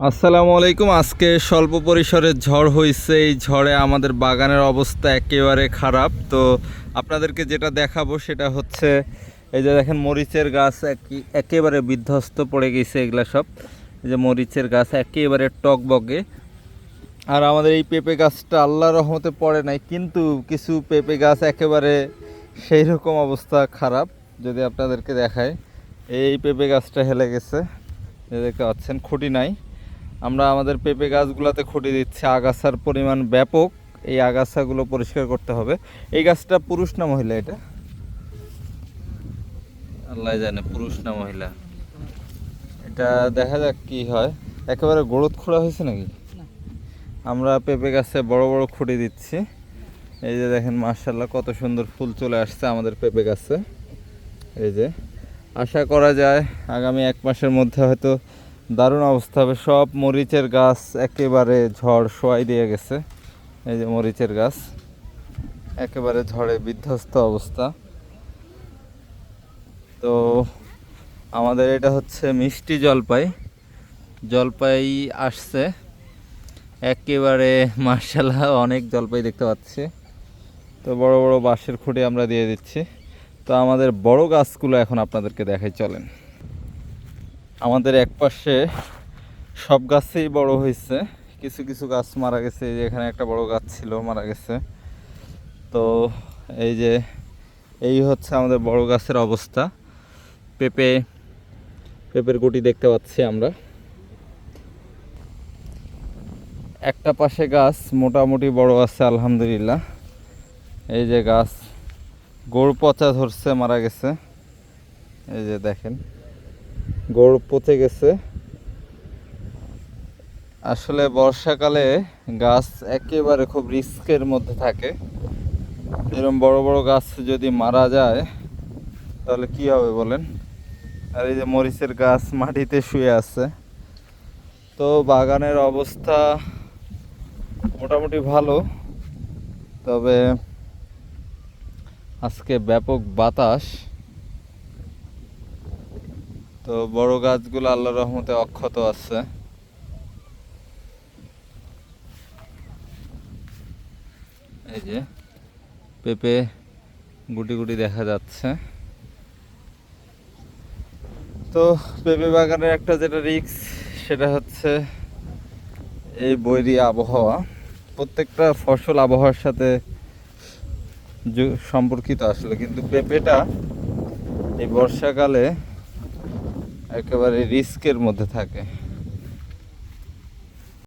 আসসালামু আলাইকুম। আজকে স্বল্প পরিসরে ঝড় হয়েছে এই ঝড়ে আমাদের বাগানের অবস্থা একেবারে খারাপ। তো আপনাদেরকে যেটা দেখাবো সেটা হচ্ছে, এই যে দেখেন মরিচের গাছ একি- একেবারে বিধ্বস্ত পড়ে গেছে এগুলা সব। এই যে মরিচের গাছ একেবারে টক বগে আর আমাদের এই পেঁপে গাছটা আল্লাহ রহমতে পড়ে নাই, কিন্তু কিছু পেঁপে গাছ একেবারে সেই রকম অবস্থা খারাপ, যদি আপনাদেরকে দেখায় এই পেঁপে গাছটা হেলে গেছে। দেখতে পাচ্ছেন, খুঁটি নাই। আমরা আমাদের পেঁপে গাছগুলোতে খুঁটি দিচ্ছি। আগাছার পরিমাণ ব্যাপক। এই আগাছাগুলো পরিষ্কার করতে হবে। এই গাছটা পুরুষ না মহিলা এটা? আল্লাহ জানে পুরুষ না মহিলা। এটা দেখা যাক কি হয়। একেবারে গোড়ত খোঁড়া হয়েছে নাকি? আমরা পেঁপে গাছে বড় বড় খুঁটি দিচ্ছি। এই যে দেখেন মার্শাল্লাহ কত সুন্দর ফুল চলে আসছে আমাদের পেঁপে গাছে। এই যে আশা করা যায় আগামী এক মাসের মধ্যে হয়তো দারুণ অবস্থা হবে। সব মরিচের গাছ একেবারে ঝড় শোয়াই দিয়ে গেছে। এই যে মরিচের গাছ, একেবারে ঝড়ে বিধ্বস্ত অবস্থা। তো আমাদের এটা হচ্ছে মিষ্টি জলপাই। জলপাই আসছে। একেবারে মার্শাল্লাহ অনেক জলপাই দেখতে পাচ্ছি। তো বড় বড় বাঁশের খুঁটি আমরা দিয়ে দিচ্ছি। তো আমাদের বড় গাছগুলো এখন আপনাদেরকে দেখাই, চলেন। আমাদের এক পাশে সব গাছেই বড় হয়েছে। কিছু কিছু গাছ মারা গেছে। এই যে এখানে একটা বড় গাছ ছিল, মারা গেছে। তো এই যে এই হচ্ছে আমাদের বড় গাছের অবস্থা। পেঁপে, পেঁপের গুটি দেখতে পাচ্ছি আমরা। একটা পাশে গাছ মোটামুটি বড় আছে, আলহামদুলিল্লাহ। এই যে গাছ গোড় পচা ধরছে, মারা গেছে। এই যে দেখেন। গোড় পচে গেছে। আসলে বর্ষাকালে গাছ একেবারে খুব রিস্কের মধ্যে থাকে। এরকম বড় বড় গাছ যদি মারা যায়, তাহলে কি হবে বলেন? আর এই যে মরিচের গাছ মাটিতে শুয়ে আছে। তো বাগানের অবস্থা মোটামুটি ভালো। তবে আজকে ব্যাপক বাতাস। তো বড় গাছগুলো আল্লাহ রহমতে অক্ষত আছে। এই যে পেঁপে গুটি গুটি দেখা যাচ্ছে। তো পেঁপে বাগানের একটা যেটা রিক্স সেটা হচ্ছে এই বৈরী আবহাওয়া। প্রত্যেকটা ফসল আবহাওয়ার সাথে সম্পর্কিত আসলে, কিন্তু পেঁপেটা এই বর্ষাকালে একেবারে রিস্কের মধ্যে থাকে।